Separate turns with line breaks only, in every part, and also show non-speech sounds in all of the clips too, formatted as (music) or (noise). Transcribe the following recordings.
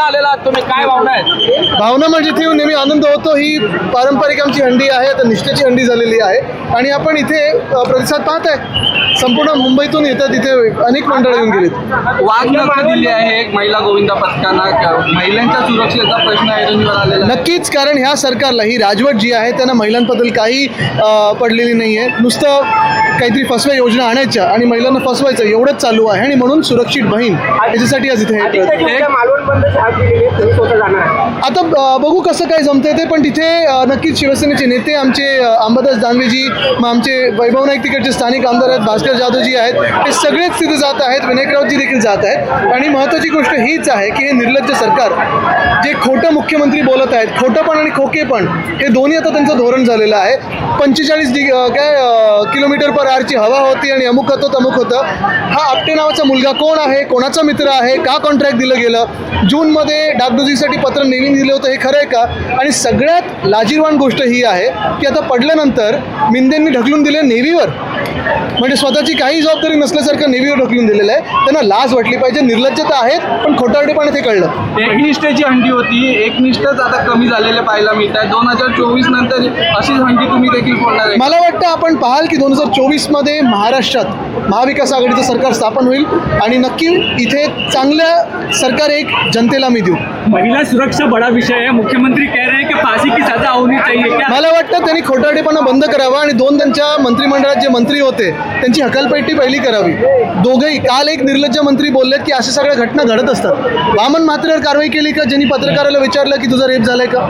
आलेला तुम्ही काय भावना आहेत
भावना म्हणजे येऊन नेहमी आनंद होतो. ही पारंपरिक आमची हंडी आहे आता निष्ठेची हंडी झालेली आहे. आणि आपण इथे प्रतिसाद पाहत आहे संपूर्ण मुंबईतून येतात इथे अनेक मंडळ येऊन गेलीत.
वाघ नख दिली आहे. एक महिला गोविंदा पथकांना महिलांच्या सुरक्षेचा प्रश्न ऐरणीवर आलेला आहे.
नक्कीच कारण ह्या सरकारला ही राजवट जी आहे त्यांना महिलांबद्दल काही पडलेली नाही आहे नुसतं काहीतरी फसव्या योजना आणायच्या आणि महिलांना फसवायचं एवढंच चालू आहे. आणि म्हणून सुरक्षित बहीण याच्यासाठी आज इथे हे प्रयत्न.
मालवण बंद हात दिलेले आहेत, तुम्ही स्वतः जाणार आहे.
आता अ, बघू कसं काय जमतंय ते पण तिथे अ, नक्कीच शिवसेनेचे नेते आमचे अ, अंबादास दानवेजी मग आमचे वैभव नाईक तिकडचे स्थानिक आमदार आहेत भास्कर जाधवजी आहेत हे सगळेच तिथे जात आहेत विनायक राऊतजी देखील जात आहेत आणि महत्त्वाची गोष्ट हीच आहे की हे निर्लज्ज सरकार जे खोटं मुख्यमंत्री बोलत आहेत खोटंपण आणि खोकेपण हे दोन्ही आता त्यांचं धोरण झालेलं आहे पंचेचाळीस डि अ, काय अ, किलोमीटर पर आरची हवा होती आणि अमुक होतं तमुक होतं हा आपटे नावाचा मुलगा कोण आहे कोणाचा मित्र आहे का कॉन्ट्रॅक्ट दिलं गेलं. जूनमध्ये डागडुजीसाठी पत्र नेहमी दिलं होतं हे खरं आहे का? आणि सगळ्यात लाजीरवाण गोष्ट ही आहे की आता पडल्यानंतर मिंदेंनी ढकलून दिले नेव्हीवर. म्हणजे स्वतःची काही जबाबदारी नसल्यासारखं नेव्हीवर ढकलून दिलेलं आहे. त्यांना लाज वाटली पाहिजे निर्लज्जता आहेत पण खोटारडेपणा ते कळलं.
एकनिष्ठेची हंडी होती. एकनिष्ठच आता कमी झालेले पाहायला मिळत आहे दोन हजार चोवीस नंतर अशीच हंडी तुम्ही देखील फोडणार आहे.
मला वाटतं आपण पाहाल की दोन हजार चोवीसमध्ये महाराष्ट्रात महाविकास आघाडीचं सरकार स्थापन होईल. आणि नक्की इथे चांगलं सरकार एक जनतेला मी देऊ.
महिला सुरक्षा बड़ा विषय है। मुख्यमंत्री कह रहे हैं कि फांसी की सजा होनी चाहिए। क्या
मला वाटतं त्यांनी खोटारडेपणा बंद करावा आणि दोन त्यांच्या मंत्रिमंडळात जे मंत्री होते त्यांची हकालपेटी पहिली करावी. दोघेही काल एक निर्लज्ज मंत्री बोललेत की अशा सगळ्या घटना घडत असतात. वामन म्हात्रेवर कारवाई केली का? ज्यांनी पत्रकाराला विचारलं की तुझा रेप झालाय का?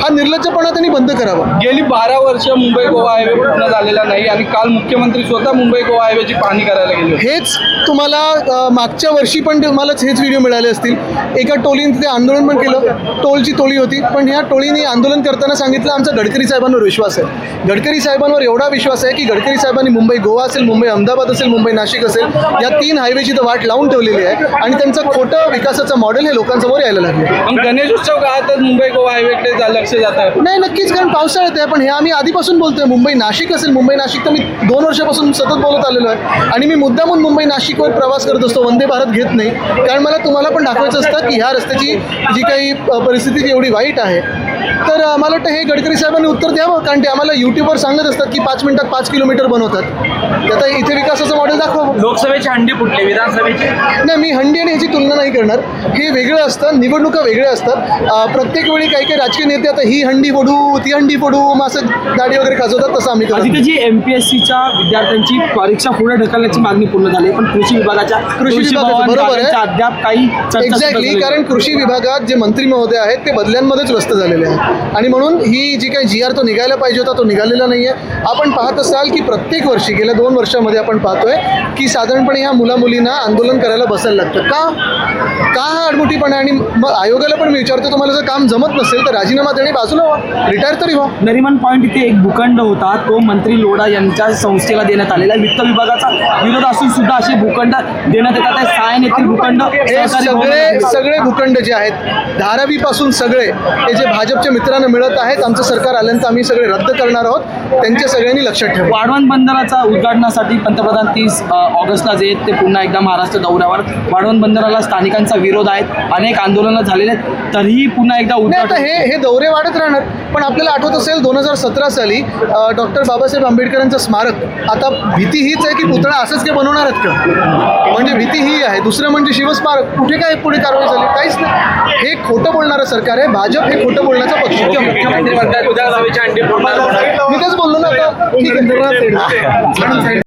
हा निर्लज्जपणा त्यांनी बंद करावा.
गेली बारा वर्ष मुंबई गोवा हायवे पूर्ण झालेला नाही आणि काल मुख्यमंत्री स्वतः मुंबई गोवा हायवेची पाहणी करायला गेले
हेच तुम्हाला मागच्या वर्षी पण तुम्हालाच हेच व्हिडिओ मिळाले असतील. एका टोळीने तिथे आंदोलन पण केलं. टोलची टोळी होती. पण ह्या टोळीने आंदोलन करताना सांगितलं आमचा गडकरी साहेबांवर विश्वास आहे. गडकरी साहेबांवर एवढा विश्वास आहे की गडकरी साहेबांनी मुंबई गोवा असेल मुंबई अहमदाबाद असेल मुंबई नाशिक असेल या तीन हायवेची तर वाट लावून ठेवलेली आहे आणि त्यांचं खोटं विकासाचं मॉडेल हे लोकांसमोर यायला लागले.
गणेश उत्सव काळातच मुंबई गोवा हायवेकडे जा- लक्ष जात आहे
नाही नक्कीच कारण पावसाळ्यात आहे पण हे आम्ही आधीपासून बोलतोय मुंबई नाशिक असेल मुंबई नाशिक तर मी दोन वर्षापासून सतत बोलत आलेलो आहे. आणि मी मुद्दामून मुंबई नाशिकवर प्रवास करत असतो वंदे भारत घेत नाही. कारण मला तुम्हाला पण दाखवायचं असतं की ह्या रस्त्याची जी काही परिस्थिती जी एवढी वाईट आहे. तर मला वाटतं हे गडकरी साहेबांनी उत्तर द्यावं कारण ते आम्हाला यूट्यूबवर सांगत असतात की पाच मिनिटात पाच किलोमीटर बनवतात. तर आता इथे विकासाचं मॉडेल दाखवावं
लोकसभेची हंडी फुटली विधानसभेची?
नाही मी हंडी आणि ह्याची तुलना नाही करणार. हे वेगळं असतं निवडणुका वेगळ्या असतात. प्रत्येक वेळी काही काही राजकीय नेते आता ही हंडी फोडू ती हंडी फोडू मग असं दाढी वगैरे खाजवतात तसं आम्ही करत
तिथे. जी एम पी एस सीच्या विद्यार्थ्यांची परीक्षा पुढे ढकलण्याची मागणी पूर्ण झाली पण कृषी विभागाच्या
कृषी विभागाचं,
भवन
बरोबर आहे.
अद्याप काही चर्चा
एक्झॅक्टली कारण कृषी विभागात जे मंत्री महोदय आहेत ते बदल्यांमध्येच व्यस्त झालेले आहेत. आणि म्हणून ही जी काही जी आर तो निघायला पाहिजे होता तो निघालेला नाही आहे आपण पाहत असाल की प्रत्येक वर्षी गेल्या दोन वर्षामध्ये आपण पाहतोय की साधारणपणे ह्या मुला मुलींना आंदोलन करायला बसायला लागतं. का? का आडमुठीपणा आणि मग आयोगाला पण मी विचारतो तुम्हाला जर काम जमत नसेल तर राजीनामा देणे बाजूला व्हा रिटायर तरी व्हा.
नरिमन पॉईंट इथे एक भूखंड होता तो मंत्री लोढा यांच्या संस्थेला देण्यात आलेला. आहे. वित्त विभागाचा विरोध असून सुद्धा असे भूखंड देण्यात येतात. आहे सायन येथील भूखंड
हे सगळे सगळे भूखंड जे आहेत धारावीपासून सगळे हे जे भाजपच्या मित्रांना मिळत आहेत आमचं सरकार आल्यानंतर आम्ही सगळे रद्द करणार आहोत. त्यांच्या सगळ्यांनी लक्षात ठेवा.
वाढवण बंदराचा उद्घाटनासाठी पंतप्रधान तीस ऑगस्टला जे आहेत ते पुन्हा एकदा महाराष्ट्र दौऱ्यावर. वाढवण बंदराला स्थानिकांचा विरोध आहेत अनेक आंदोलनं झालेले आहेत. तरीही पुन्हा एकदा उद्घाटन
हे हे दौरे वाढत राहणार पण आपल्याला आठवत असेल दोन हजार सतरा साली डॉक्टर बाबासाहेब आंबेडकरांचं स्मारक. आता भीती हीच आहे की पुतळा असंच काय बनवणार आहेत का? म्हणजे भीती ही आहे. दुसरं म्हणजे शिवस्मारक. कुठे काय पुढे कारवाई झाली? काहीच नाही. हे खोटं बोलणारं सरकार आहे. भाजप हे खोटं बोलण्याचा पक्ष आहे.
मुख्यमंत्री म्हणतात विधानसभेची हंडी फोडणार.
मी तेच बोललो ना आता. ठीक आहे. (laughs) (laughs)